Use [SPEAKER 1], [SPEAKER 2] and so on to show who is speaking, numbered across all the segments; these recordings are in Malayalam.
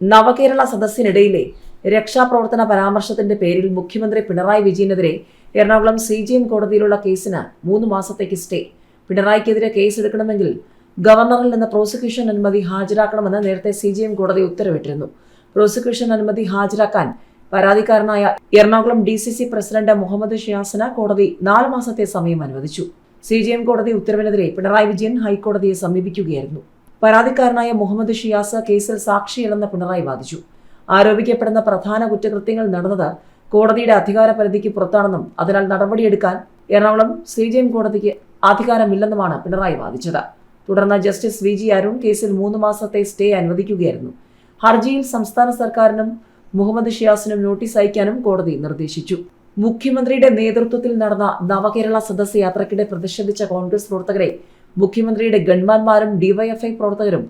[SPEAKER 1] നവകേരള സദസ്സിനിടയിലെ രക്ഷാപ്രവർത്തന പരാമർശത്തിന്റെ പേരിൽ മുഖ്യമന്ത്രി പിണറായി വിജയനെതിരെ എറണാകുളം സി ജി എം കോടതിയിലുള്ള കേസിന് മൂന്ന് മാസത്തേക്ക് സ്റ്റേ. പിണറായിക്കെതിരെ കേസെടുക്കണമെങ്കിൽ ഗവർണറിൽ നിന്ന് പ്രോസിക്യൂഷൻ അനുമതി ഹാജരാക്കണമെന്ന് നേരത്തെ സി ജി എം കോടതി ഉത്തരവിട്ടിരുന്നു. പ്രോസിക്യൂഷൻ അനുമതി ഹാജരാക്കാൻ പരാതിക്കാരനായ Ernakulam D C C president Muhammad ഷിയാസിന് കോടതി നാല് മാസത്തെ സമയം അനുവദിച്ചു. സി ജി എം കോടതി ഉത്തരവിനെതിരെ പിണറായി വിജയൻ ഹൈക്കോടതിയെ സമീപിക്കുകയായിരുന്നു. പരാതിക്കാരനായ മുഹമ്മദ് ഷിയാസ് കേസിൽ സാക്ഷിയല്ലെന്ന് പിണറായി വാദിച്ചു. ആരോപിക്കപ്പെടുന്ന പ്രധാന കുറ്റകൃത്യങ്ങൾ നടന്നത് കോടതിയുടെ അധികാര പരിധിക്ക് പുറത്താണെന്നും അതിനാൽ നടപടിയെടുക്കാൻ എറണാകുളം സി ജി എം കോടതിക്ക് അധികാരമില്ലെന്നുമാണ് പിണറായി വാദിച്ചത്. തുടർന്ന് ജസ്റ്റിസ് വി ജി അരുൺ കേസിൽ മൂന്ന് മാസത്തെ സ്റ്റേ അനുവദിക്കുകയായിരുന്നു. ഹർജിയിൽ സംസ്ഥാന സർക്കാരിനും മുഹമ്മദ് ഷിയാസിനും നോട്ടീസ് അയക്കാനും കോടതി നിർദ്ദേശിച്ചു. മുഖ്യമന്ത്രിയുടെ നേതൃത്വത്തിൽ നടന്ന നവകേരള സദസ് യാത്രക്കിടെ പ്രതിഷേധിച്ച കോൺഗ്രസ് പ്രവർത്തകരെ മുഖ്യമന്ത്രിയുടെ ഗൺമാന്മാരും ഡിവൈഎഫ്ഐ പ്രവർത്തകരും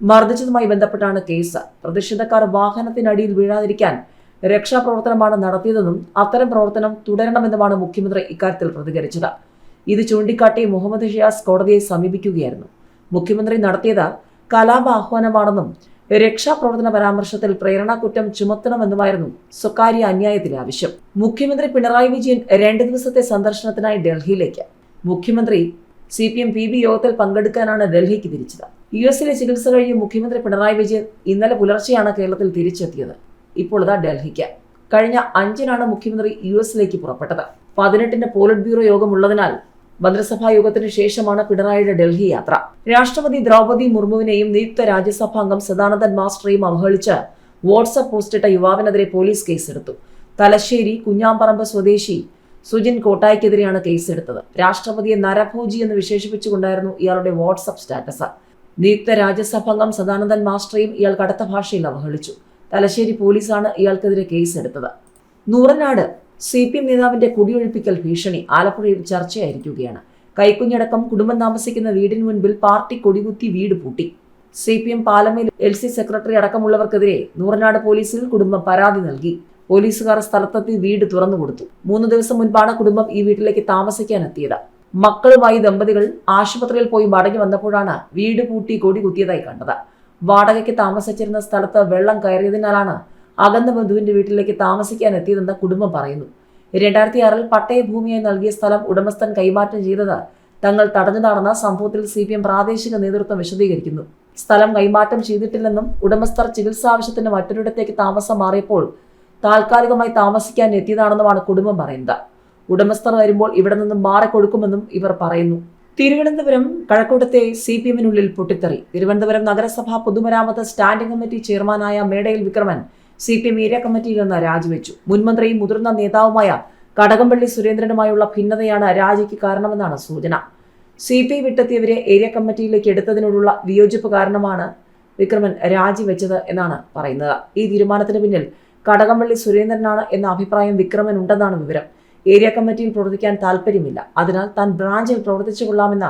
[SPEAKER 1] മർദ്ദിച്ചതുമായി ബന്ധപ്പെട്ടാണ് കേസ്. പ്രതിഷേധക്കാർ വാഹനത്തിനടിയിൽ വീഴാതിരിക്കാൻ രക്ഷാപ്രവർത്തനമാണ് നടത്തിയതെന്നും അത്തരം പ്രവർത്തനം തുടരണമെന്നുമാണ് മുഖ്യമന്ത്രി ഇക്കാര്യത്തിൽ പ്രതികരിച്ചത്. ഇത് ചൂണ്ടിക്കാട്ടി മുഹമ്മദ് ഷിയാസ് കോടതിയെ സമീപിക്കുകയായിരുന്നു. മുഖ്യമന്ത്രി നടത്തിയത് കലാപാഹ്വാനമാണെന്നും രക്ഷാപ്രവർത്തന പരാമർശത്തിൽ പ്രേരണാകുറ്റം ചുമത്തണമെന്നുമായിരുന്നു സ്വകാര്യ അന്യായത്തിലെ ആവശ്യം. മുഖ്യമന്ത്രി പിണറായി വിജയൻ രണ്ട് ദിവസത്തെ സന്ദർശനത്തിനായി ഡൽഹിയിലേക്ക്. മുഖ്യമന്ത്രി C P M P B യോഗത്തിൽ പങ്കെടുക്കാനാണ് ഡൽഹിക്ക് തിരിച്ചത്. യു എസിലെ ചികിത്സ കഴിഞ്ഞ് മുഖ്യമന്ത്രി പിണറായി വിജയൻ ഇന്നലെ പുലർച്ചെയാണ് കേരളത്തിൽ തിരിച്ചെത്തിയത്. ഇപ്പോൾ ഇതാ ഡൽഹിക്ക്. കഴിഞ്ഞ അഞ്ചിനാണ് മുഖ്യമന്ത്രി യു എസിലേക്ക് പുറപ്പെട്ടത്. പതിനെട്ടിന് പോളിറ്റ് ബ്യൂറോ യോഗമുള്ളതിനാൽ മന്ത്രിസഭാ യോഗത്തിന് ശേഷമാണ് പിണറായിയുടെ ഡൽഹി യാത്ര. രാഷ്ട്രപതി ദ്രൗപദി മുർമുവിനെയും നിയുക്ത രാജ്യസഭാംഗം സദാനന്ദൻ മാസ്റ്ററെയും അവഹേളിച്ച് വാട്സപ്പ് പോസ്റ്റിട്ട യുവാവിനെതിരെ പോലീസ് കേസെടുത്തു. തലശ്ശേരി കുഞ്ഞാമ്പറമ്പ് സ്വദേശി സുജിൻ കോട്ടായ്ക്കെതിരെയാണ് കേസെടുത്തത് രാഷ്ട്രപതിയെ നരഭോജി എന്ന് വിശേഷിപ്പിച്ചുകൊണ്ടായിരുന്നു ഇയാളുടെ വാട്സപ്പ് സ്റ്റാറ്റസ്. നിയുക്ത രാജ്യസഭാംഗം സദാനന്ദൻ മാസ്റ്ററെയും ഇയാൾ കടത്ത ഭാഷയിൽ അവഹേളിച്ചു. തലശ്ശേരി പോലീസാണ് ഇയാൾക്കെതിരെ കേസെടുത്തത് നൂറനാട് സി പി എം നേതാവിന്റെ കുടിയൊഴിപ്പിക്കൽ ഭീഷണി ആലപ്പുഴയിൽ ചർച്ചയായിരിക്കുകയാണ്. കൈക്കുഞ്ഞടക്കം കുടുംബം താമസിക്കുന്ന വീടിന് മുൻപിൽ പാർട്ടി കൊടികുത്തി വീട് പൂട്ടി. C P M Palamel L C secretary അടക്കമുള്ളവർക്കെതിരെ Nooranad പോലീസിൽ കുടുംബം പരാതി നൽകി. പോലീസുകാർ സ്ഥലത്തെത്തി വീട് തുറന്നു കൊടുത്തു. മൂന്ന് ദിവസം മുൻപാണ് കുടുംബം ഈ വീട്ടിലേക്ക് താമസിക്കാൻ എത്തിയത് മക്കളുമായി ദമ്പതികൾ ആശുപത്രിയിൽ പോയി മടങ്ങി വന്നപ്പോഴാണ് വീട് പൂട്ടി കൊടി കുത്തിയതായി കണ്ടത്. വാടകയ്ക്ക് താമസിച്ചിരുന്ന സ്ഥലത്ത് വെള്ളം കയറിയതിനാലാണ് അകന്ന ബന്ധുവിന്റെ വീട്ടിലേക്ക് താമസിക്കാൻ എത്തിയതെന്ന് കുടുംബം പറയുന്നു. രണ്ടായിരത്തി ആറിൽ പട്ടയഭൂമിയായി നൽകിയ സ്ഥലം ഉടമസ്ഥൻ കൈമാറ്റം ചെയ്തത് തങ്ങൾ തടഞ്ഞതാണെന്ന് സംഭവത്തിൽ സി പി എം പ്രാദേശിക നേതൃത്വം വിശദീകരിക്കുന്നു. സ്ഥലം കൈമാറ്റം ചെയ്തിട്ടില്ലെന്നും ഉടമസ്ഥർ ചികിത്സാ ആവശ്യത്തിന് മറ്റൊരിടത്തേക്ക് താമസം മാറിയപ്പോൾ താൽക്കാലികമായി താമസിക്കാൻ എത്തിയതാണെന്നുമാണ് കുടുംബം പറയുന്നത്. ഉടമസ്ഥർ വരുമ്പോൾ ഇവിടെ നിന്ന് മാറിക്കൊടുക്കുമെന്നും ഇവർ പറയുന്നു. തിരുവനന്തപുരം കഴക്കൂട്ടത്തെ സി പി എമ്മിനുള്ളിൽ പൊട്ടിത്തെറി. തിരുവനന്തപുരം നഗരസഭാ പൊതുമരാമത്ത് സ്റ്റാൻഡിംഗ് കമ്മിറ്റി ചെയർമാനായ Medayil Vikraman C P M area കമ്മിറ്റിയിൽ നിന്ന് രാജിവെച്ചു. മുൻമന്ത്രിയും മുതിർന്ന നേതാവുമായ കടകംപള്ളി സുരേന്ദ്രനുമായുള്ള ഭിന്നതയാണ് രാജിക്ക് കാരണമെന്നാണ് സൂചന. സി പി ഐ വിട്ടെത്തിയവരെ ഏരിയ കമ്മിറ്റിയിലേക്ക് എടുത്തതിനോടുള്ള വിയോജിപ്പ് കാരണമാണ് വിക്രമൻ രാജിവെച്ചത് എന്നാണ് പറയുന്നത്. ഈ തീരുമാനത്തിന് പിന്നിൽ കടകംപള്ളി സുരേന്ദ്രനാണ് എന്ന അഭിപ്രായം വിക്രമൻ ഉണ്ടെന്നാണ് വിവരം. ഏരിയ കമ്മിറ്റിയിൽ പ്രവർത്തിക്കാൻ താല്പര്യമില്ല അതിനാൽ താൻ ബ്രാഞ്ചിൽ പ്രവർത്തിച്ചു കൊള്ളാമെന്ന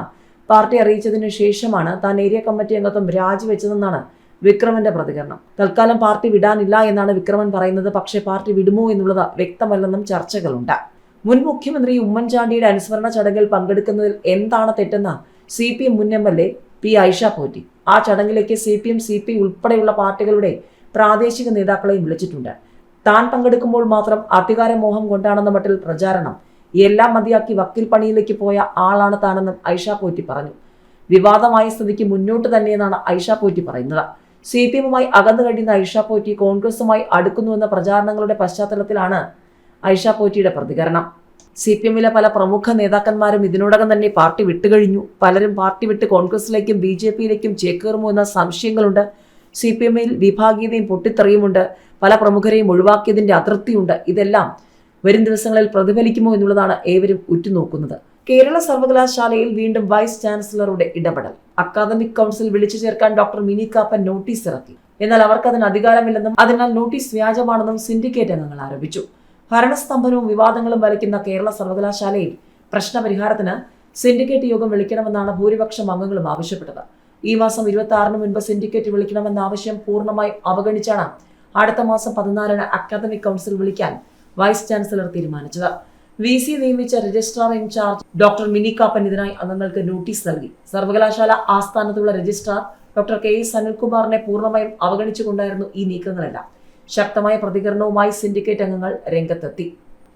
[SPEAKER 1] പാർട്ടി അറിയിച്ചതിനു ശേഷമാണ് താൻ ഏരിയ കമ്മിറ്റി അംഗത്വം രാജിവെച്ചതെന്നാണ് വിക്രമന്റെ പ്രതികരണം. തൽക്കാലം പാർട്ടി വിടാനില്ല എന്നാണ് വിക്രമൻ പറയുന്നത്. പക്ഷേ പാർട്ടി വിടുമോ എന്നുള്ളത് വ്യക്തമല്ലെന്നും ചർച്ചകളുണ്ട്. മുൻ മുഖ്യമന്ത്രി ഉമ്മൻചാണ്ടിയുടെ അനുസ്മരണ ചടങ്ങിൽ പങ്കെടുക്കുന്നതിൽ എന്താണ് തെറ്റെന്ന് സി പി എം മുൻ M L A P Aisha Potti. ആ ചടങ്ങിലേക്ക് C P M C P ഉൾപ്പെടെയുള്ള പാർട്ടികളുടെ പ്രാദേശിക നേതാക്കളെയും വിളിച്ചിട്ടുണ്ട്. താൻ പങ്കെടുക്കുമ്പോൾ മാത്രം അധികാരമോഹം കൊണ്ടാണെന്ന മട്ടിൽ പ്രചാരണം. എല്ലാം മതിയാക്കി വക്കീൽ പണിയിലേക്ക് പോയ ആളാണ് താനെന്നും ഐഷ പോറ്റി പറഞ്ഞു. വിവാദമായ സ്ഥിതിക്ക് മുന്നോട്ട് തന്നെയെന്നാണ് ഐഷ പോറ്റി പറയുന്നത്. സി പി എമ്മുമായി അകന്നു കഴിയുന്ന ഐഷ പോറ്റി കോൺഗ്രസുമായി അടുക്കുന്നുവെന്ന പ്രചാരണങ്ങളുടെ പശ്ചാത്തലത്തിലാണ് ഐഷ പോറ്റിയുടെ പ്രതികരണം. സി പി എമ്മിലെ പല പ്രമുഖ നേതാക്കന്മാരും ഇതിനോടകം തന്നെ പാർട്ടി വിട്ടുകഴിഞ്ഞു. പലരും പാർട്ടി വിട്ട് കോൺഗ്രസിലേക്കും ബി ജെ പിയിലേക്കും ചേക്കേറുമോ എന്ന സംശയങ്ങളുണ്ട്. സി പി എമ്മിൽ വിഭാഗീയതയും പൊട്ടിത്തെറിയുമുണ്ട്. പല പ്രമുഖരെയും ഒഴിവാക്കിയതിന്റെ അതൃപ്തിയുണ്ട്. ഇതെല്ലാം വരും ദിവസങ്ങളിൽ പ്രതിഫലിക്കുമോ എന്നുള്ളതാണ് ഏവരും ഉറ്റുനോക്കുന്നത്. കേരള സർവകലാശാലയിൽ വീണ്ടും വൈസ് ചാൻസലറുടെ ഇടപെടൽ. അക്കാദമിക് കൗൺസിൽ വിളിച്ചു ചേർക്കാൻ ഡോക്ടർ മിനി കാപ്പൻ നോട്ടീസ് ഇറക്കി. എന്നാൽ അവർക്ക് അതിന് അധികാരമില്ലെന്നും അതിനാൽ നോട്ടീസ് വ്യാജമാണെന്നും സിൻഡിക്കേറ്റ് അംഗങ്ങൾ ആരോപിച്ചു. ഭരണസ്തംഭനവും വിവാദങ്ങളും വലിക്കുന്ന കേരള സർവകലാശാലയിൽ പ്രശ്നപരിഹാരത്തിന് സിൻഡിക്കേറ്റ് യോഗം വിളിക്കണമെന്നാണ് ഭൂരിപക്ഷം അംഗങ്ങളും ആവശ്യപ്പെട്ടത്. ഈ മാസം ഇരുപത്തി ആറിന് മുൻപ് സിൻഡിക്കേറ്റ് വിളിക്കണമെന്ന ആവശ്യം പൂർണമായി അവഗണിച്ചാണ് അടുത്ത മാസം പതിനാലിന് അക്കാദമിക് കൗൺസിൽ വിളിക്കാൻ വൈസ് ചാൻസലർ തീരുമാനിച്ചത്. വി സി നിയമിച്ച registrar in-charge doctor Mini Kappan ഇതിനായി അംഗങ്ങൾക്ക് നോട്ടീസ് നൽകി. സർവകലാശാല ആസ്ഥാനത്തുള്ള രജിസ്ട്രാർ ഡോക്ടർ കെ എസ് അനിൽകുമാറിനെ പൂർണമായും അവഗണിച്ചുകൊണ്ടായിരുന്നു ഈ നീക്കങ്ങളെല്ലാം. ശക്തമായ പ്രതികരണവുമായി സിൻഡിക്കേറ്റ് അംഗങ്ങൾ രംഗത്തെത്തി.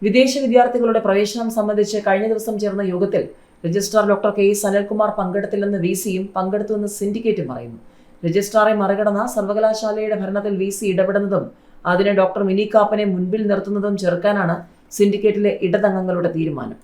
[SPEAKER 1] വിദേശ വിദ്യാർത്ഥികളുടെ പ്രവേശനം സംബന്ധിച്ച് കഴിഞ്ഞ ദിവസം ചേർന്ന യോഗത്തിൽ registrar doctor K S Anilkumar പങ്കെടുത്തില്ലെന്ന് V സിയും പങ്കെടുത്തുവെന്ന് സിൻഡിക്കേറ്റും പറയുന്നു. രജിസ്ട്രാറെ മറികടന്ന സർവകലാശാലയുടെ ഭരണത്തിൽ വി സി ഇടപെടുന്നതും അതിന് ഡോക്ടർ മിനി കാപ്പനെ മുൻപിൽ നിർത്തുന്നതും ചെറുക്കാനാണ് സിൻഡിക്കേറ്റിലെ ഇടതംഗങ്ങളുടെ തീരുമാനം.